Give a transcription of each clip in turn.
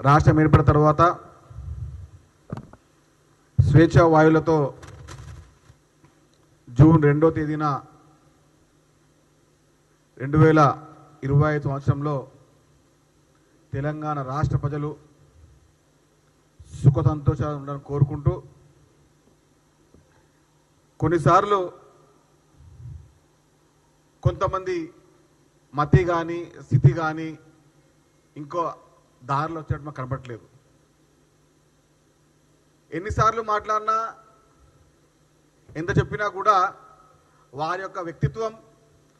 రాష్ట్రం ఏర్పడిన తర్వాత స్వేచ్ఛ వాయువులతో జూన్ రెండో తేదీన రెండు వేల ఇరవై ఐదు సంవత్సరంలో తెలంగాణ రాష్ట్ర ప్రజలు సుఖ సంతోషాలు ఉండాలని కోరుకుంటూ కొన్నిసార్లు కొంతమంది మతి కానీ స్థితి కానీ ఇంకో దారిలో వచ్చేటట్టు మాకు కనపట్లేదు ఎన్నిసార్లు మాట్లాడినా ఎంత చెప్పినా కూడా వారి యొక్క వ్యక్తిత్వం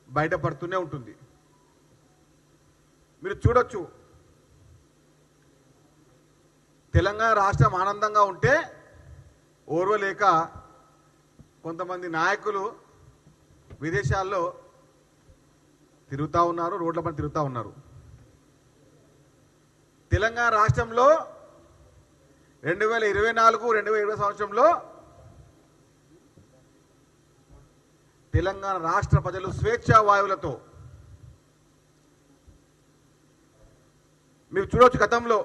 బయటపడుతూనే ఉంటుంది. మీరు చూడొచ్చు. తెలంగాణ రాష్ట్రం ఆనందంగా ఉంటే ఓర్వలేక కొంతమంది నాయకులు విదేశాల్లో తిరుగుతూ ఉన్నారు రోడ్ల పైన తిరుగుతూ ఉన్నారు. తెలంగాణ రాష్ట్రంలో రెండు వేల ఇరవై నాలుగు రెండు వేల ఇరవై సంవత్సరంలో తెలంగాణ రాష్ట్ర ప్రజలు స్వేచ్ఛా వాయువులతో మీరు చూడవచ్చు గతంలో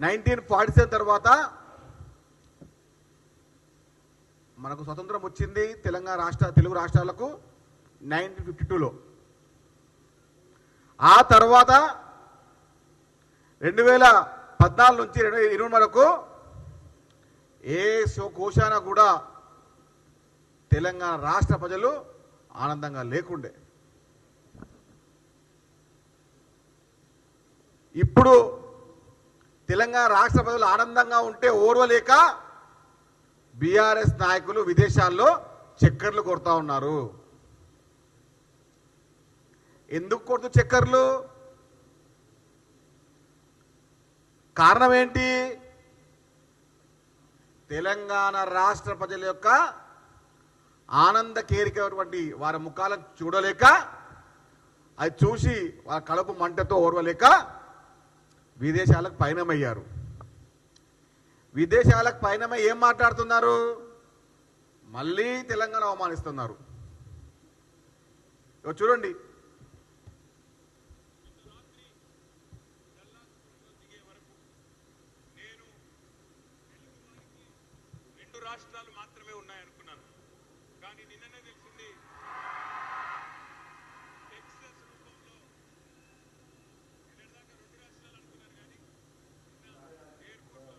నైన్టీన్ ఫార్టీ సెవెన్ తర్వాత మనకు స్వతంత్రం వచ్చింది తెలంగాణ రాష్ట్ర తెలుగు రాష్ట్రాలకు నైన్టీన్ ఫిఫ్టీ టూలో. ఆ తర్వాత రెండు వేల పద్నాలుగు నుంచి రెండు వేల ఇరవై వరకు ఏ సో- కోశాన కూడా తెలంగాణ రాష్ట్ర ప్రజలు ఆనందంగా లేకుండే. ఇప్పుడు తెలంగాణ రాష్ట్ర ప్రజలు ఆనందంగా ఉంటే ఓర్వలేక బీఆర్ఎస్ నాయకులు విదేశాల్లో చక్కర్లు కొడతా ఉన్నారు. ఎందుకు కొడుతు చక్కర్లు? కారణం ఏంటి? తెలంగాణ రాష్ట్ర ప్రజల యొక్క ఆనంద కేరికటువంటి వారి ముఖాలను చూడలేక అది చూసి వారి కడుపు మంటతో ఓర్వలేక విదేశాలకు పయనమయ్యారు. విదేశాలకు పయనమై ఏం మాట్లాడుతున్నారు? మళ్ళీ తెలంగాణ అవమానిస్తున్నారు. చూడండి రెండు రాష్ట్రాలు మాత్రమే ఉన్నాయనుకున్నాను కానీ నిన్ననే తెలిసింది టెక్సస్ రూపంలో నిన్నటిదాకా రెండు రాష్ట్రాలు అనుకున్నారు కానీ నిన్న ఎయిర్పోర్ట్లో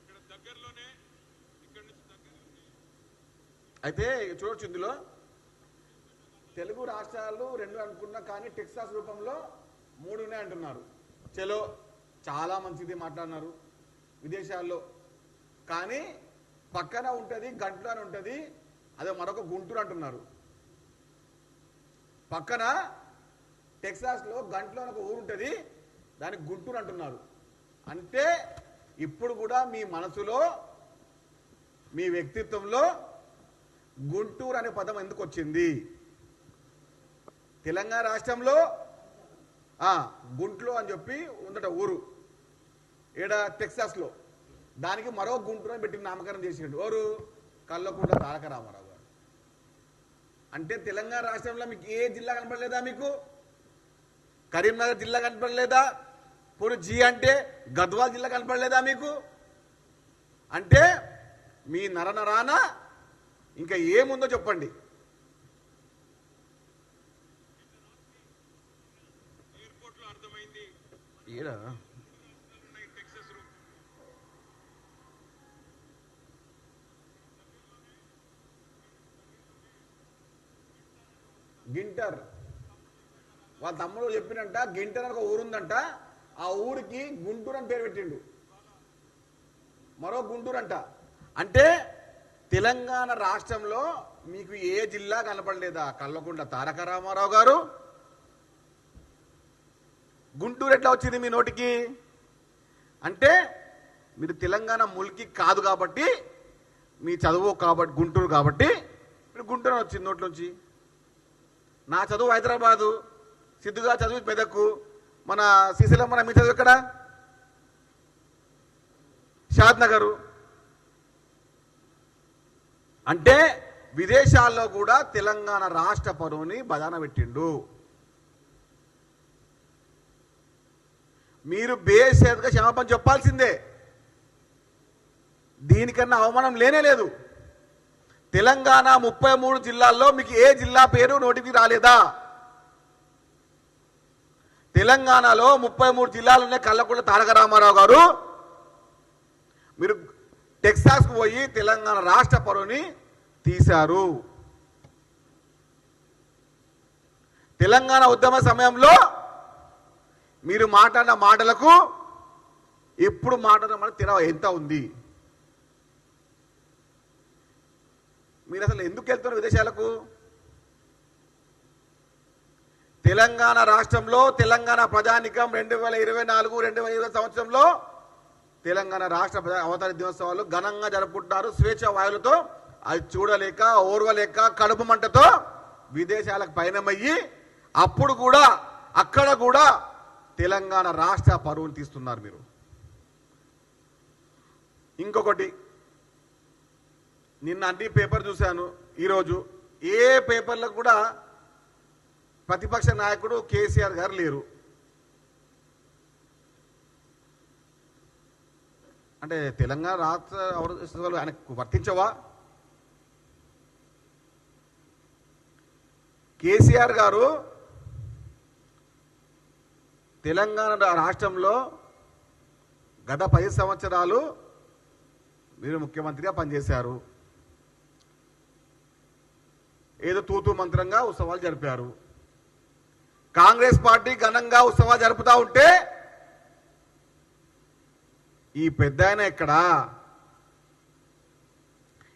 ఇక్కడ దగ్గరలోనే ఇక్కడ నుంచి దగ్గరలోనే అయితే చూడొచ్చు ఇందులో. తెలుగు రాష్ట్రాలు రెండు అనుకున్నా కానీ టెక్సాస్ రూపంలో మూడు ఉన్నాయి అంటున్నారు చలో చాలా మంచిది మాట్లాడినారు విదేశాల్లో. కానీ పక్కన ఉంటుంది గంటలు అని ఉంటుంది అదే మరొక గుంటూరు అంటున్నారు. పక్కన టెక్సాస్లో గంటలో అని ఒక ఊరు ఉంటుంది దానికి గుంటూరు అంటున్నారు. అంటే ఇప్పుడు కూడా మీ మనసులో మీ వ్యక్తిత్వంలో గుంటూరు అనే పదం ఎందుకు వచ్చింది? తెలంగాణ రాష్ట్రంలో ఆ, గుంట్లో అని చెప్పి ఉందట ఊరు. ఈడ టెక్సాస్లో. దానికి మరో గుంటూరు అని పెట్టి నామకరణం చేసిండు. ఎవరు? కల్లకుంట తారక రామారావు గారు. అంటే తెలంగాణ రాష్ట్రంలో మీకు ఏ జిల్లా కనపడలేదా మీకు? కరీంనగర్ జిల్లా కనపడలేదా? పోనీ జీ అంటే గద్వాల్ జిల్లా కనపడలేదా మీకు? అంటే మీ నరనరాన ఇంకా ఏముందో చెప్పండి. గింటర్. వాళ్ళ తమ్ముడు చెప్పినంట గింటర్ అని ఒక ఊరుందంట. ఆ ఊరికి గుంటూరు అని పేరు పెట్టిండు. మరో గుంటూరు అంట అంటే తెలంగాణ రాష్ట్రంలో మీకు ఏ జిల్లా కనపడలేదా? కల్లకుంట తారక రామారావు గారు? గుంటూరు ఎట్లా వచ్చింది మీ నోటికి? అంటే మీరు తెలంగాణ ముల్కి కాదు కాబట్టి మీ చదువు కాబట్టి గుంటూరు కాబట్టి మీరు గుంటూరు వచ్చింది నోట్లోంచి నా చదువు హైదరాబాదు. సిద్ధుగా చదువు మెదక్కు మన శ్రీశైలం మన మీ చదువు ఎక్కడ? షాద్ నగరు అంటే విదేశాల్లో కూడా తెలంగాణ రాష్ట్ర పరువుని బదాన పెట్టిండు. మీరు బేసేదుగా క్షమాపణ చెప్పాల్సిందే. దీనికన్నా అవమానం లేనే లేదు. తెలంగాణ ముప్పై మూడు జిల్లాల్లో మీకు ఏ జిల్లా పేరు నోటికి రాలేదా? తెలంగాణలో ముప్పై మూడు జిల్లాలున్న కళ్ళకుంట తారక రామారావు గారు. మీరు టెక్సాస్కు పోయి తెలంగాణ రాష్ట్ర పరువుని తీశారు. తెలంగాణ ఉద్యమ సమయంలో మీరు మాట్లాడిన మాటలకు ఇప్పుడు మాట్లాడిన మాట తిర ఎంత ఉంది? మీరు అసలు ఎందుకు వెళ్తున్నారు విదేశాలకు? తెలంగాణ రాష్ట్రంలో తెలంగాణ ప్రజానికం రెండు వేల ఇరవై నాలుగు రెండు వేల ఇరవై సంవత్సరంలో తెలంగాణ రాష్ట్ర ప్రజా అవతార దినోత్సవాలు ఘనంగా జరుపుకుంటున్నారు. స్వేచ్ఛ వాయులతో అది చూడలేక ఓర్వలేక కడుపు మంటతో విదేశాలకు పయనమయ్యి అప్పుడు కూడా అక్కడ కూడా తెలంగాణ రాష్ట్ర పరువును తీస్తున్నారు మీరు. ఇంకొకటి నిన్న అన్ని పేపర్ చూశాను. ఈరోజు ఏ పేపర్లో కూడా ప్రతిపక్ష నాయకుడు కేసీఆర్ గారు లేరు. అంటే తెలంగాణ రాష్ట్ర అవసరాలు ఆయనకు వర్తించవా? కేసీఆర్ గారు తెలంగాణ రాష్ట్రంలో గత పది సంవత్సరాలు మీరు ముఖ్యమంత్రిగా పనిచేశారు. ఏదో తూతు మంత్రంగా ఉత్సవాలు జరిపారు. కాంగ్రెస్ పార్టీ ఘనంగా ఉత్సవాలు జరుపుతా ఉంటే ఈ పెద్ద ఆయన ఎక్కడా?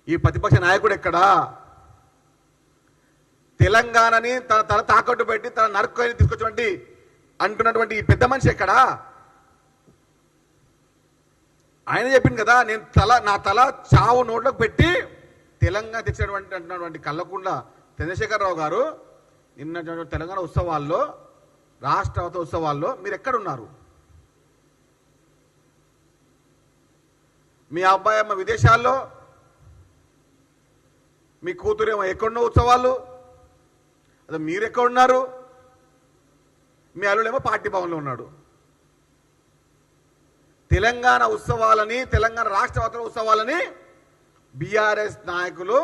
ఈ ప్రతిపక్ష నాయకుడు ఎక్కడా? తెలంగాణని తన తల తాకట్టు పెట్టి తన నరుక్కొని తీసుకొచ్చినటువంటి అంటున్నటువంటి ఈ పెద్ద మనిషి ఎక్కడా? ఆయన చెప్పింది కదా నేను తల నా తల చావు నోట్లోకి పెట్టి తెలంగాణ తెచ్చినటువంటి అంటున్నటువంటి కళ్ళకుండా చంద్రశేఖరరావు గారు నిన్న తెలంగాణ ఉత్సవాల్లో రాష్ట్ర ఉత్సవాల్లో మీరు ఎక్కడున్నారు? మీ అబ్బాయి అమ్మ విదేశాల్లో మీ కూతురేమో ఎక్కడున్న ఉత్సవాలు అదే మీరు మీ అల్లుడేమో పార్టీ భవన్లో ఉన్నాడు. తెలంగాణ ఉత్సవాలని తెలంగాణ రాష్ట్ర ఉత్సవాలని బీఆర్ఎస్ నాయకులు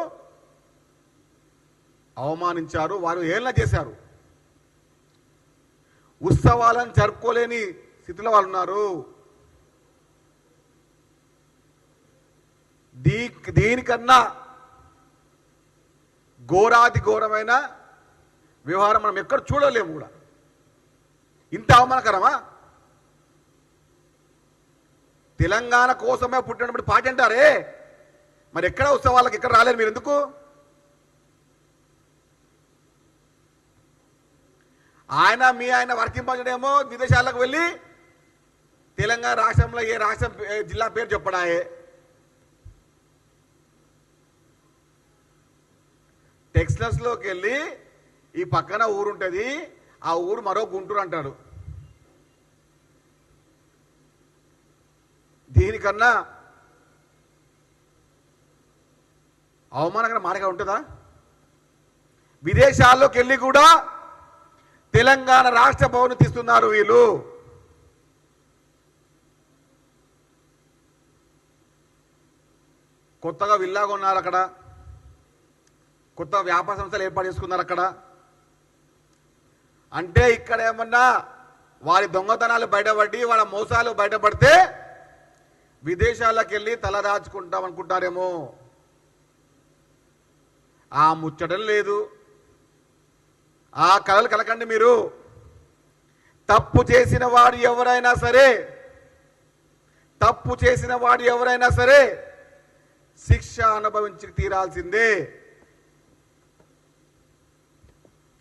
అవమానించారు వారు ఏళ్ళ చేశారు. ఉత్సవాలను జరుపుకోలేని స్థితిలో వాళ్ళు ఉన్నారు. దీ దీనికన్నా ఘోరాతి ఘోరమైన వ్యవహారం మనం ఎక్కడ చూడలేము కూడా. ఇంత అవమానకరమా? తెలంగాణ కోసమే పుట్టినప్పుడు పాట అంటారే? మరి ఎక్కడ ఉత్సవాలకు ఎక్కడ రాలేరు మీరు ఎందుకు ఆయన మీ ఆయన వర్తింపడేమో విదేశాలకు వెళ్ళి తెలంగాణ రాష్ట్రంలో ఏ రాష్ట్రం జిల్లా పేరు చెప్పడాయే? టెక్స్టస్లోకి వెళ్ళి ఈ పక్కన ఊరు ఉంటుంది ఆ ఊరు మరో గుంటూరు అంటాడు దీనికన్నా అవమానకర మాటగా ఉంటుందా? విదేశాల్లోకి వెళ్ళి కూడా తెలంగాణ రాష్ట్ర భవన్ తీస్తున్నారు వీళ్ళు. కొత్తగా విల్లా కొన్నారు అక్కడ కొత్త వ్యాపార సంస్థలు ఏర్పాటు చేసుకున్నారు అక్కడ. అంటే ఇక్కడ ఏమన్నా వారి దొంగతనాలు బయటపడి వాళ్ళ మోసాలు బయటపడితే విదేశాలకు వెళ్ళి తలదాచుకుంటాం అనుకుంటారేమో. ఆ ముచ్చటం లేదు. ఆ కళలు కలకండి మీరు. తప్పు చేసిన వాడు ఎవరైనా సరే తప్పు చేసిన వాడు ఎవరైనా సరే శిక్ష అనుభవించి తీరాల్సిందే.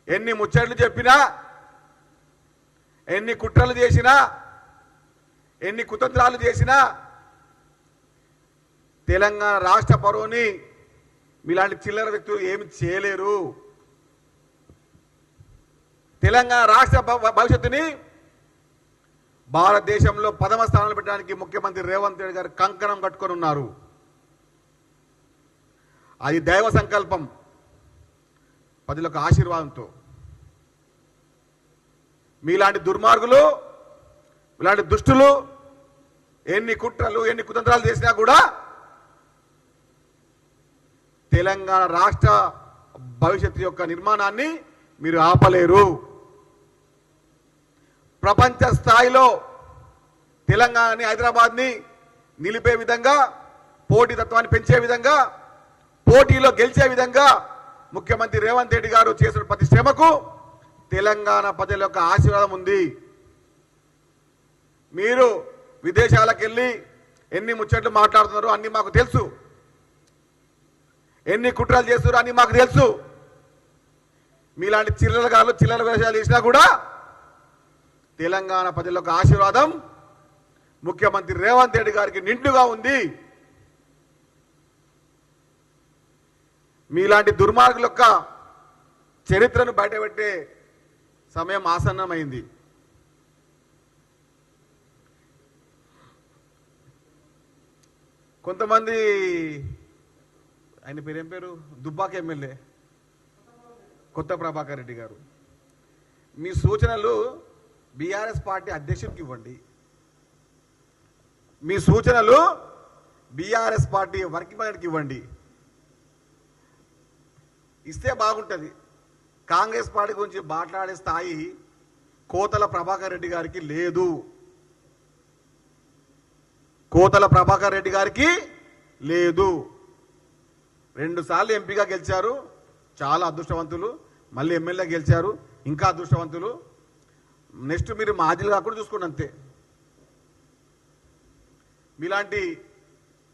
ఎన్ని ముచ్చట్లు చెప్పినా ఎన్ని కుట్రలు చేసినా ఎన్ని కుతంత్రాలు చేసినా తెలంగాణ రాష్ట్ర పరువుని మీలాంటి చిల్లర వ్యక్తులు ఏమి చేయలేరు. తెలంగాణ రాష్ట్ర భవిష్యత్తుని భారతదేశంలో పదమ స్థానంలో పెట్టడానికి ముఖ్యమంత్రి రేవంత్ రెడ్డి గారు కంకణం కట్టుకొని ఉన్నారు. అది దైవ సంకల్పం. పదిలకు ఆశీర్వాదంతో. మీలాంటి దుర్మార్గులు ఇలాంటి దుష్టులు ఎన్ని కుట్రలు ఎన్ని కుతంత్రాలు చేసినా కూడా తెలంగాణ రాష్ట్ర భవిష్యత్తు యొక్క నిర్మాణాన్ని మీరు ఆపలేరు. ప్రపంచ స్థాయిలో తెలంగాణని హైదరాబాద్ని నిలిపే విధంగా పోటీతత్వాన్ని పెంచే విధంగా పోటీలో గెలిచే విధంగా ముఖ్యమంత్రి రేవంత్ రెడ్డి గారు చేసిన ప్రతి శ్రమకు తెలంగాణ ప్రజల యొక్క ఆశీర్వాదం ఉంది. మీరు విదేశాలకు వెళ్ళి ఎన్ని ముచ్చట్లు మాట్లాడుతున్నారో అన్ని మాకు తెలుసు. ఎన్ని కుట్రలు చేస్తున్నారు అన్ని మాకు తెలుసు. మీలాంటి చిల్లర గారు చిల్లర వేషాలు చేసినా కూడా తెలంగాణ ప్రజల యొక్క ఆశీర్వాదం ముఖ్యమంత్రి రేవంత్ రెడ్డి గారికి నిండుగా ఉంది. మీలాంటి దుర్మార్గుల యొక్క చరిత్రను బయటపెట్టే సమయం ఆసన్నమైంది. కొంతమంది ఆయన పేరేం పేరు? దుబ్బాక ఎమ్మెల్యే. కొత్త ప్రభాకర్ రెడ్డి గారు. మీ సూచనలు బీఆర్ఎస్ పార్టీ అధ్యక్షుడికి ఇవ్వండి. మీ సూచనలు బీఆర్ఎస్ పార్టీ వర్కింగ్ ప్రెసిడెంట్కి ఇవ్వండి. ఇస్తే బాగుంటుంది. కాంగ్రెస్ పార్టీ గురించి మాట్లాడే స్థాయి కోతల ప్రభాకర్ రెడ్డి గారికి లేదు. కోతల ప్రభాకర్ రెడ్డి గారికి లేదు. రెండుసార్లు ఎంపీగా గెలిచారు. చాలా అదృష్టవంతులు. మళ్ళీ ఎమ్మెల్యే గెలిచారు. ఇంకా అదృష్టవంతులు. నెక్స్ట్ మీరు మాజీలు కాకుండా చూసుకోండి అంతే. మీలాంటి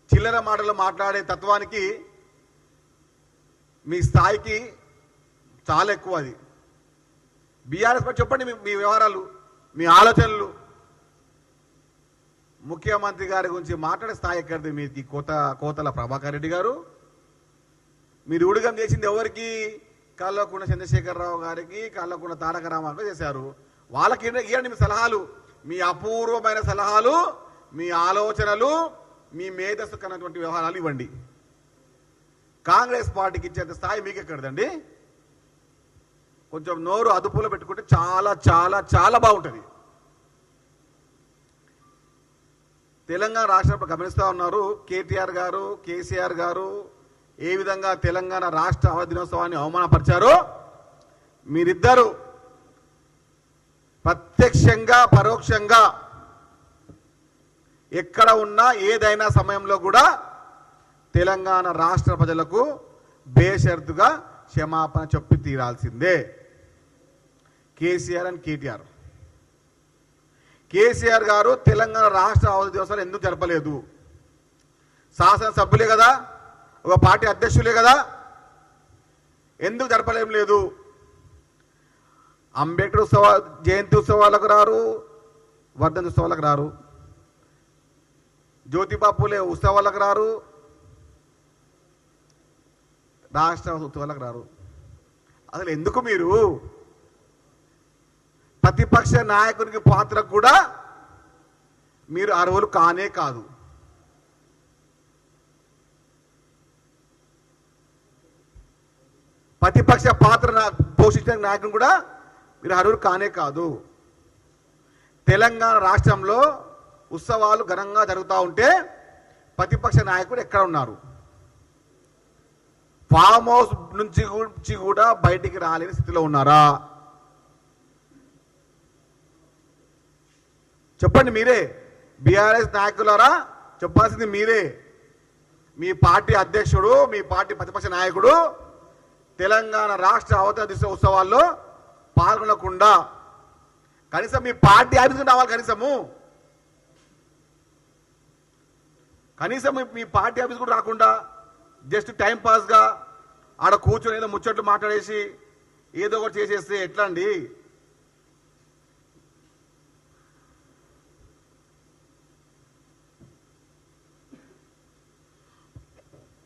చిల్లర మాటలు మాట్లాడే తత్వానికి మీ స్థాయికి చాలా ఎక్కువ అది. బీఆర్ఎస్ పై చెప్పండి మీ- వ్యవహారాలు మీ ఆలోచనలు. ముఖ్యమంత్రి గారి గురించి మాట్లాడే స్థాయి ఎక్కడిది? మీది కోత కోతల ప్రభాకర్ రెడ్డి గారు. మీరు ఊడిగం చేసింది ఎవరికి? కల్లకుండ చంద్రశేఖరరావు గారికి కల్లకుండ తారక రామారావు చేశారు. వాళ్ళకి ఇవ్వండి మీ సలహాలు. మీ అపూర్వమైన సలహాలు మీ ఆలోచనలు మీ మేధస్సు కన్నటువంటి వ్యవహారాలు ఇవ్వండి. కాంగ్రెస్ పార్టీకి ఇచ్చేంత స్థాయి మీకు ఎక్కడదండి కొంచెం నోరు అదుపులో పెట్టుకుంటే చాలా చాలా చాలా బాగుంటుంది. తెలంగాణ రాష్ట్రం గమనిస్తూ ఉన్నారు. కేటీఆర్ గారు కేసీఆర్ గారు ఏ విధంగా తెలంగాణ రాష్ట్ర దినోత్సవాన్ని అవమానపరిచారో మీరిద్దరు ప్రత్యక్షంగా పరోక్షంగా ఎక్కడ ఉన్నా ఏదైనా సమయంలో కూడా తెలంగాణ రాష్ట్ర ప్రజలకు బేషరతుగా క్షమాపణ చెప్పి తీరాల్సిందే. కేసీఆర్ అండ్ కేటీఆర్. కేసీఆర్ గారు తెలంగాణ రాష్ట్ర అవధి దివసాలు ఎందుకు జరపలేదు? శాసనసభ్యులే కదా? ఒక పార్టీ అధ్యక్షులే కదా? ఎందుకు జరపలేం లేదు? అంబేద్కర్ ఉత్సవ జయంతి ఉత్సవాలకు రారు వర్ధన్ ఉత్సవాలకు రారు. జ్యోతిబాపులే ఉత్సవాలకు రారు రాష్ట్ర ఉత్సవాలకు రారు అసలు ఎందుకు మీరు? ప్రతిపక్ష నాయకునికి పాత్ర కూడా మీరు అర్హులు కానే కాదు. ప్రతిపక్ష పాత్ర పోషించిన నాయకుని కూడా మీరు అర్హులు కానే కాదు. తెలంగాణ రాష్ట్రంలో ఉత్సవాలు ఘనంగా జరుగుతూ ఉంటే ప్రతిపక్ష నాయకుడు ఎక్కడ ఉన్నారు? ఫామ్ హౌస్ నుంచి కూడా బయటికి రాలేని స్థితిలో ఉన్నారా? చెప్పండి మీరే. బీఆర్ఎస్ నాయకులారా చెప్పాల్సింది మీరే. మీ పార్టీ అధ్యక్షుడు మీ పార్టీ ప్రతిపక్ష నాయకుడు తెలంగాణ రాష్ట్ర అవతరణ దిశ ఉత్సవాల్లో పాల్గొనకుండా కనీసం మీ పార్టీ ఆఫీస్కి రావాలి కనీసము. కనీసం మీ- మీ పార్టీ ఆఫీస్ కూడా రాకుండా జస్ట్ టైంపాస్గా ఆడ కూర్చొని ఏదో ముచ్చట్లు మాట్లాడేసి ఏదో ఒకటి చేసేస్తే ఎట్లా అండి?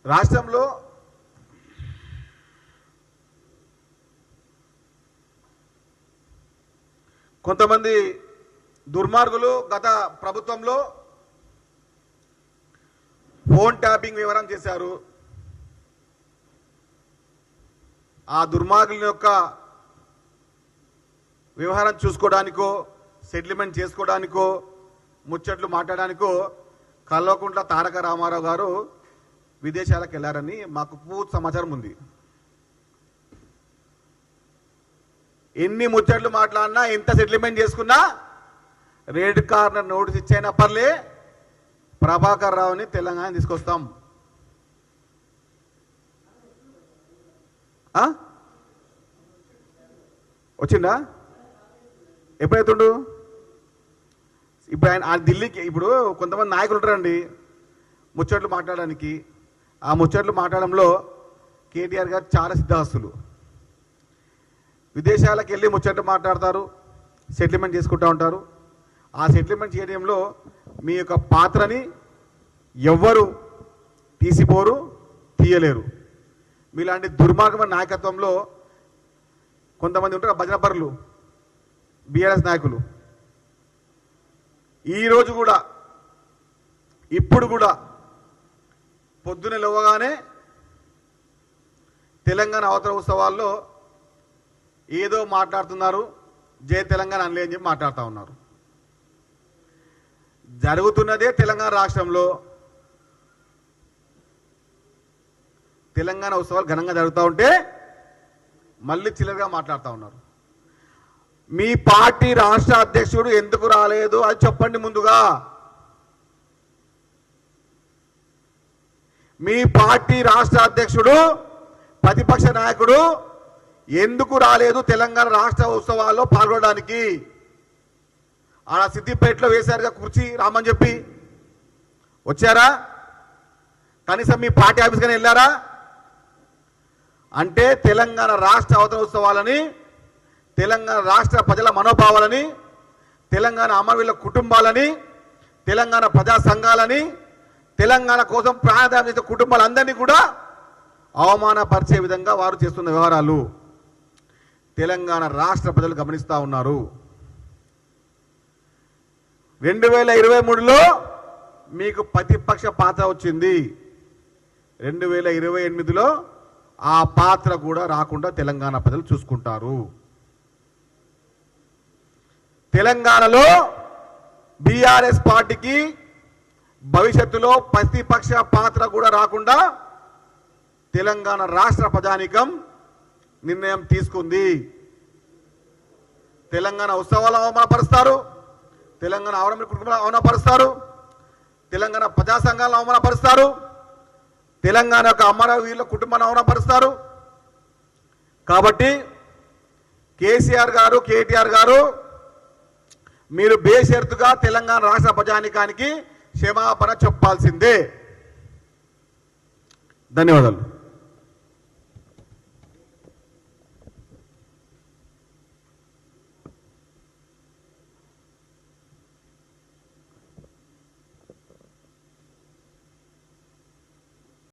రాష్ట్రంలో కొంతమంది దుర్మార్గులు గత ప్రభుత్వంలో ఫోన్ ట్యాపింగ్ వివరం చేశారు. ఆ దుర్మార్గుల యొక్క వ్యవహారం చూసుకోవడానికో సెటిల్మెంట్ చేసుకోవడానికో ముచ్చట్లు మాట్లాడడానికో కల్వకుంట్ల తారక రామారావు గారు విదేశాలకు వెళ్ళారని మాకు పూర్తి సమాచారం ఉంది. ఎన్ని ముచ్చట్లు మాట్లాడినా ఎంత సెటిల్మెంట్ చేసుకున్నా రెడ్ కార్నర్ నోటీస్ ఇచ్చైనా పర్లే ప్రభాకర్ రావుని తెలంగాణ తీసుకొస్తాం. ఆ? వచ్చిందా ఎప్పుడైతుండు? ఇప్పుడు ఆయన ఆ ఢిల్లీకి ఇప్పుడు కొంతమంది నాయకులు ఉంటారండి ముచ్చట్లు మాట్లాడడానికి. ఆ ముచ్చట్లు మాట్లాడడంలో కేటీఆర్ గారు చాలా సిద్ధహస్తులు విదేశాలకు వెళ్ళి ముచ్చట్లు మాట్లాడతారు సెటిల్మెంట్ చేసుకుంటూ ఉంటారు. ఆ సెటిల్మెంట్ చేయడంలో మీ యొక్క పాత్రని ఎవ్వరు తీసిపోరు తీయలేరు. మీలాంటి దుర్మార్గమైన నాయకత్వంలో కొంతమంది ఉంటారు భజన పరులు బీఆర్ఎస్ నాయకులు. ఈరోజు కూడా ఇప్పుడు కూడా పొద్దున లేవగానే తెలంగాణ అవతర ఉత్సవాల్లో ఏదో మాట్లాడుతున్నారు జయ తెలంగాణ అనలే అని చెప్పి మాట్లాడుతూ ఉన్నారు. జరుగుతున్నదే తెలంగాణ రాష్ట్రంలో తెలంగాణ ఉత్సవాలు ఘనంగా జరుగుతూ ఉంటే మళ్ళీ చిల్లరగా మాట్లాడుతూ ఉన్నారు. మీ పార్టీ రాష్ట్ర అధ్యక్షుడు ఎందుకు రాలేదు? అది చెప్పండి ముందుగా. మీ పార్టీ రాష్ట్ర అధ్యక్షుడు ప్రతిపక్ష నాయకుడు ఎందుకు రాలేదు తెలంగాణ రాష్ట్ర ఉత్సవాల్లో పాల్గొనడానికి? ఆడ సిద్దిపేటలో వేశారుగా కుర్చీ రామని చెప్పి. వచ్చారా? కనీసం మీ పార్టీ ఆఫీస్ వెళ్ళారా? అంటే తెలంగాణ రాష్ట్ర అవతర ఉత్సవాలని తెలంగాణ రాష్ట్ర ప్రజల మనోభావాలని తెలంగాణ అమరవీళ్ళ కుటుంబాలని తెలంగాణ ప్రజా సంఘాలని తెలంగాణ కోసం ప్రాణదానం చేసే కుటుంబాలందరినీ కూడా అవమానపరిచే విధంగా వారు చేస్తున్న వ్యవహారాలు తెలంగాణ రాష్ట్ర ప్రజలు గమనిస్తూ ఉన్నారు. రెండు వేల ఇరవై మూడులో మీకు ప్రతిపక్ష పాత్ర వచ్చింది. రెండు వేల ఇరవై ఎనిమిదిలో ఆ పాత్ర కూడా రాకుండా తెలంగాణ ప్రజలు చూసుకుంటారు. తెలంగాణలో బీఆర్ఎస్ పార్టీకి భవిష్యత్తులో ప్రతిపక్ష పాత్ర కూడా రాకుండా తెలంగాణ రాష్ట్ర ప్రజానికం నిర్ణయం తీసుకుంది. తెలంగాణ ఉత్సవాలు అవమానపరుస్తారు. తెలంగాణ అవరణ కుటుంబాలు అవమానపరుస్తారు. తెలంగాణ ప్రజా సంఘాలను అవమానపరుస్తారు. తెలంగాణ యొక్క అమరవీరుల కుటుంబాన్ని అవనపరుస్తారు కాబట్టి కేసీఆర్ గారు కేటీఆర్ గారు మీరు బేషరతుగా తెలంగాణ రాష్ట్ర ప్రజానికానికి క్షమాపణ చెప్పాల్సిందే. ధన్యవాదాలు.